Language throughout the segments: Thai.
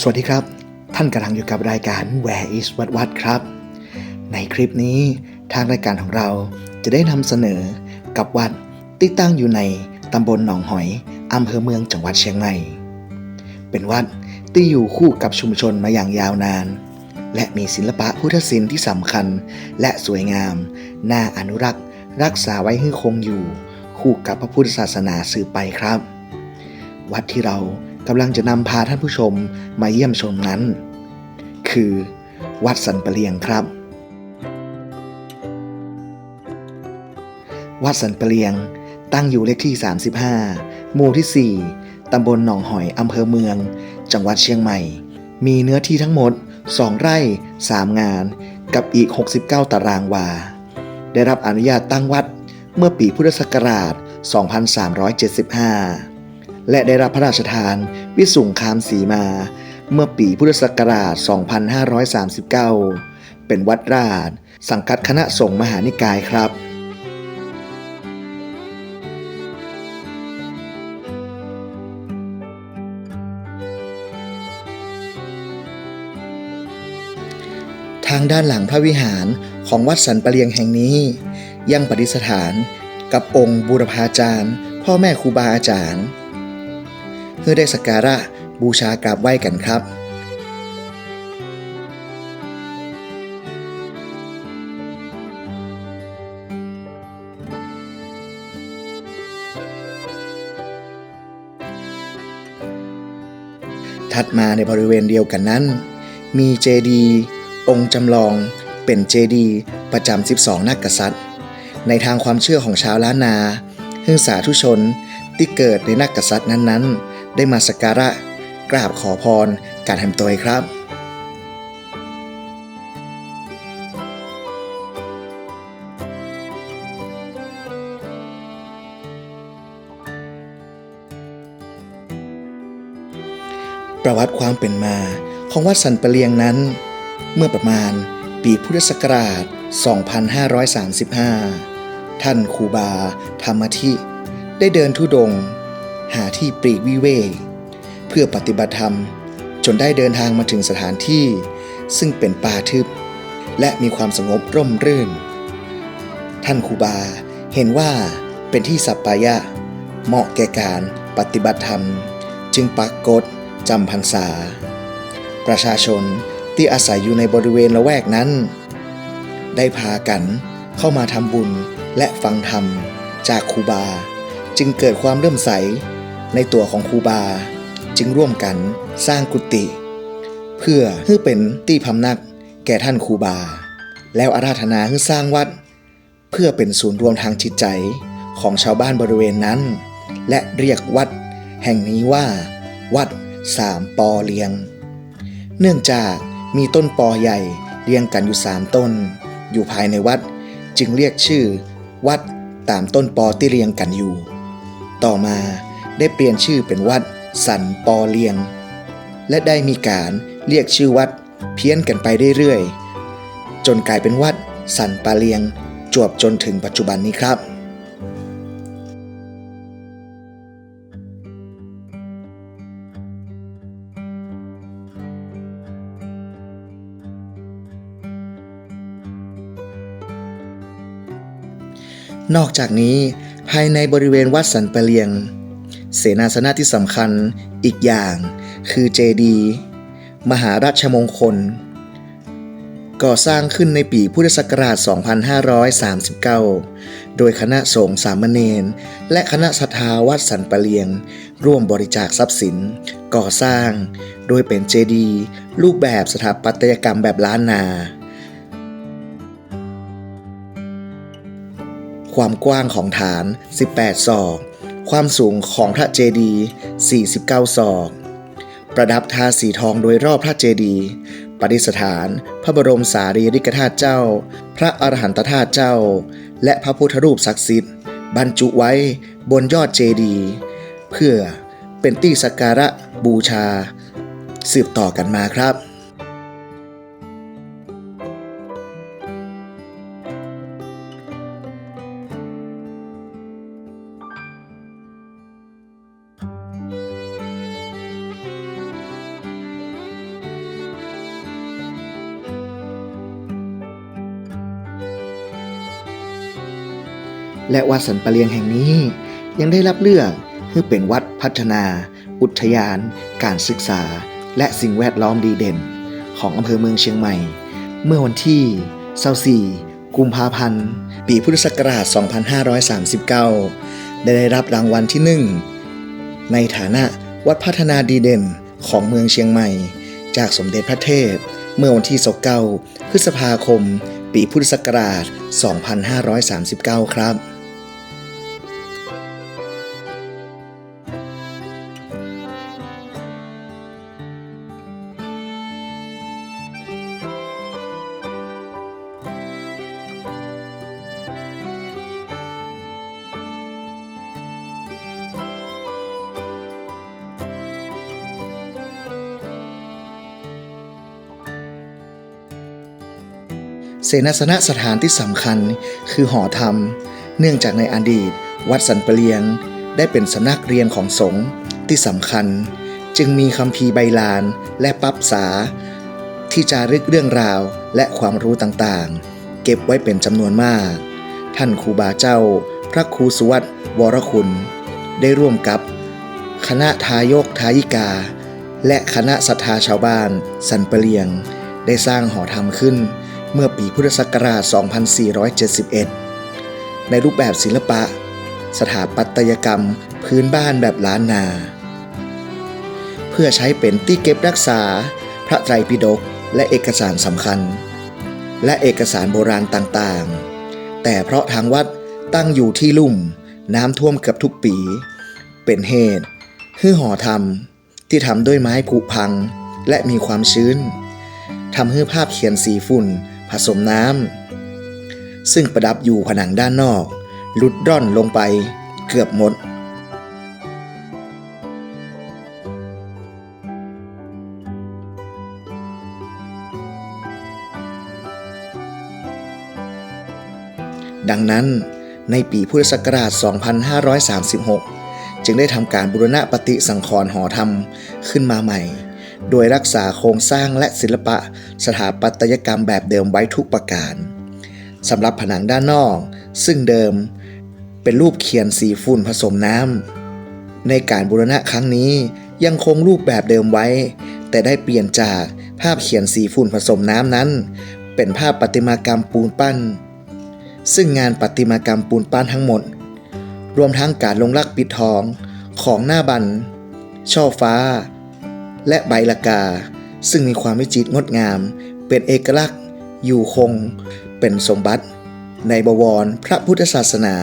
สวัสดีครับ ท่านกำลังอยู่กับรายการ Where is วัดวัดครับ ในคลิปนี้ทางรายการของเราจะได้นำเสนอกับวัดที่ตั้งอยู่ในตำบลหนองหอยอำเภอเมืองจังหวัดเชียงใหม่ เป็นวัดที่อยู่คู่กับชุมชนมาอย่างยาวนาน และมีศิลปะพุทธศิลป์ที่สำคัญ และสวยงาม น่าอนุรักษ์ รักษาไว้ให้คงอยู่ คู่กับพระพุทธศาสนาสืบไปครับ วัดที่เรา กำลังจะนำพาท่านผู้ชมมาเยี่ยมชมนั้น คือ วัดสันปะเลียงครับ วัดสันปะเลียงตั้งอยู่เลขที่ 35 หมู่ที่ 4 ตำบลหนองหอยอำเภอเมือง จังหวัดเชียงใหม่ มีเนื้อที่ทั้งหมด 2 ไร่ 3 งาน กับอีก 69 ตารางวา ได้รับอนุญาตตั้งวัดเมื่อปีพุทธศักราช 2375 และได้รับพระราชทาน วิสุงคามสีมา เมื่อปีพุทธศักราช 2539 เป็นวัดราช สังกัดคณะสงฆ์มหานิกายครับทางด้านหลังพระวิหารของวัดสันปะเลียงแห่งนี้ ยังปฏิสถานกับองค์บูรพาจารย์ พ่อแม่ครูบาอาจารย์ เพื่อได้สักการะบูชากราบไหว้กันครับถัดมาในบริเวณเดียวกันนั้น มีเจดีองค์จำลองเป็นเจดีประจำ 12 นักกษัตริย์ ในทางความเชื่อของชาวล้านนาซึ่งสาธุชนที่เกิดในนักกษัตริย์นั้นๆ ได้มาสักการะ กราบขอพรการทำตัวครับประวัติความเป็นมาของวัดสันปะเลียงนั้น เมื่อประมาณปีพุทธศักราช 2535 ท่านครูบาธรรมธิ ได้เดินทุดง หาที่ปลีกวิเวกเพื่อปฏิบัติธรรม จนได้เดินทางมาถึงสถานที่ ซึ่งเป็นป่าทึบ และมีความสงบร่มรื่น ท่านครูบาเห็นว่าเป็นที่สัปปายะ เหมาะแก่การปฏิบัติธรรม จึงปักกฎจำพรรษา ประชาชนที่อาศัยอยู่ในบริเวณละแวกนั้น ได้พากันเข้ามาทำบุญและฟังธรรมจากครูบา จึงเกิดความเริ่อมใส ในตัวของครูบา จึงร่วมกันสร้างกุฏิเพื่อให้เป็นที่พำนักแก่ท่านครูบา แล้วอาราธนาให้สร้างวัด เพื่อเป็นศูนย์รวมทางจิตใจของชาวบ้านบริเวณนั้น และเรียกวัด แห่งนี้ว่า วัดสามปอเลียง เนื่องจากมีต้นปอใหญ่เรียงกันอยู่สามต้น อยู่ภายในวัดจึงเรียกชื่อ วัดตามต้นปอที่เรียงกันอยู่ ต่อมา ได้เปลี่ยนชื่อเป็นวัดสันปอเลียง และได้มีการเรียกชื่อวัดเพี้ยนกันไปเรื่อยๆ จนกลายเป็นวัดสันปาเลียง จวบจนถึงปัจจุบันนี้ครับนอกจากนี้ภายในบริเวณวัดสันปะเลียง เสนาสนะที่สำคัญอีกอย่างคือเจดีมหาราชมงคล ก่อสร้างขึ้นในปีพุทธศักราช 2539 โดยคณะสงฆ์สามเณรและคณะศรัทธาวัดสันปะเลียง ร่วมบริจาคทรัพย์สิน ก่อสร้าง โดยเป็นเจดีรูปแบบสถาปัตยกรรมแบบล้านนา ความกว้างของฐาน 18 ศอก ความสูงของพระเจดีย์49 ศอก ประดับทาสีทองโดยรอบพระเจดีย์ปฏิสถาน พระบรมสารีริกธาตุเจ้า พระอรหันตธาตุเจ้า และพระพุทธรูปศักดิ์สิทธิ์ บรรจุไว้บนยอดเจดีย์เพื่อเป็นที่สักการะบูชา สืบต่อกันมาครับ และวัดสันปะเลียงแห่งนี้ ยังได้รับเลือกให้เป็นวัดพัฒนา อุทยาน การศึกษา และสิ่งแวดล้อมดีเด่น ของอำเภอเมืองเชียงใหม่ เมื่อวันที่24กุมภาพันธ์ ปีพุทธศักราช 2539 ได้รับรางวัลที่หนึ่งในฐานะวัดพัฒนาดีเด่นของเมืองเชียงใหม่ จากสมเด็จพระเทพ เมื่อวันที่29พฤษภาคม ปีพุทธศักราช 2539 ครับ เสนาสนะสถานที่สำคัญคือหอธรรม เนื่องจากในอดีต วัดสันปะเลียง ได้เป็นสำนักเรียนของสงฆ์ที่สำคัญ จึงมีคำพีใบลานและปับษาที่จารึกเรื่องราวและความรู้ต่างๆ เก็บไว้เป็นจำนวนมาก ท่านครูบาเจ้า พระครูสุวัตวรคุณ ได้ร่วมกับ คณะทายกทายิกา และคณะศรัทธาชาวบ้าน สันปะเลียง ได้สร้างหอธรรมขึ้น เมื่อปีพุทธศักราช 2471 ในรูปแบบศิลปะ สถาปัตยกรรมพื้นบ้านแบบล้านนา เพื่อใช้เป็นที่เก็บรักษา พระไตรปิฎกและเอกสารสำคัญ และเอกสารโบราณต่างๆ แต่เพราะทางวัดตั้งอยู่ที่ลุ่มน้ำท่วมเกือบทุกปี เป็นเหตุให้หอธรรมที่ทำด้วยไม้ผุพังและมีความชื้นทำให้ภาพเขียนสีฝุ่น ผสมน้ำซึ่งประดับอยู่ผนังด้านนอกหลุดร่อนลงไปเกือบหมด ดังนั้นในปีพุทธศักราช 2536 จึงได้ทำการบูรณะปฏิสังขรณ์หอธรรมขึ้นมาใหม่ โดยรักษาโครงสร้างและศิลปะสถาปัตยกรรมแบบเดิมไว้ทุกประการสำหรับผนังด้านนอก ซึ่งเดิมเป็นรูปเขียนสีฝุ่นผสมน้ำในการบูรณะครั้งนี้ยังคงรูปแบบเดิมไว้ แต่ได้เปลี่ยนจากภาพเขียนสีฝุ่นผสมน้ำนั้น เป็นภาพประติมากรรมปูนปั้น ซึ่งงานประติมากรรมปูนปั้นทั้งหมด รวมทั้งการลงลักปิดทองของหน้าบันช่อฟ้า และใบละกา ซึ่งมีความวิจิตรงดงาม เป็นเอกลักษณ์ อยู่คง เป็นสมบัติ ในบวรพระพุทธศาสนา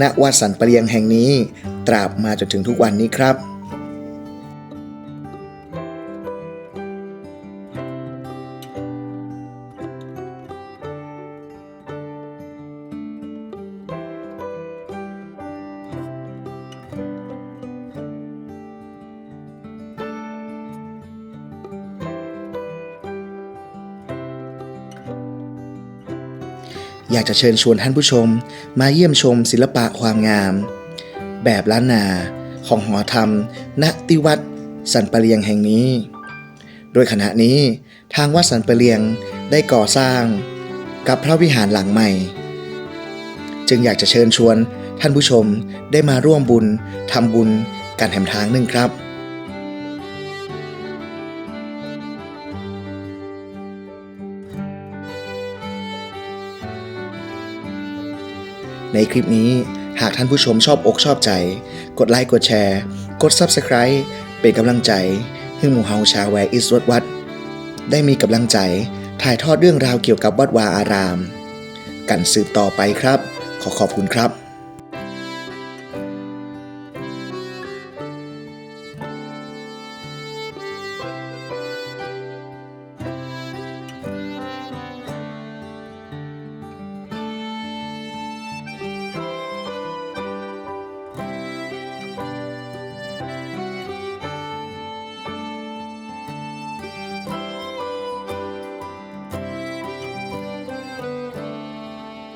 ณวัดสันปเรียงแห่งนี้ ตราบมาจนถึงทุกวันนี้ครับ อยากจะเชิญชวนท่านผู้ชม มาเยี่ยมชมศิลปะความงาม แบบล้านนาของหอธรรม ณติวัดสันปะเลียงแห่งนี้ โดยขณะนี้ทางวัดสันปะเลียงได้ก่อสร้างกับพระวิหารหลังใหม่ จึงอยากจะเชิญชวนท่านผู้ชมได้มาร่วมบุญทำบุญกันแถมทางหนึ่งครับ ในคลิปนี้หากท่านผู้ชมชอบอกชอบใจ กดไลค์กดแชร์ กด Subscribe เป็นกำลังใจ ให้หมู่เฮาชาวแวร์อิสวดวัด ได้มีกำลังใจถ่ายทอดเรื่องราวเกี่ยวกับวัดวาอาราม กันสืบต่อไปครับ ขอขอบคุณครับ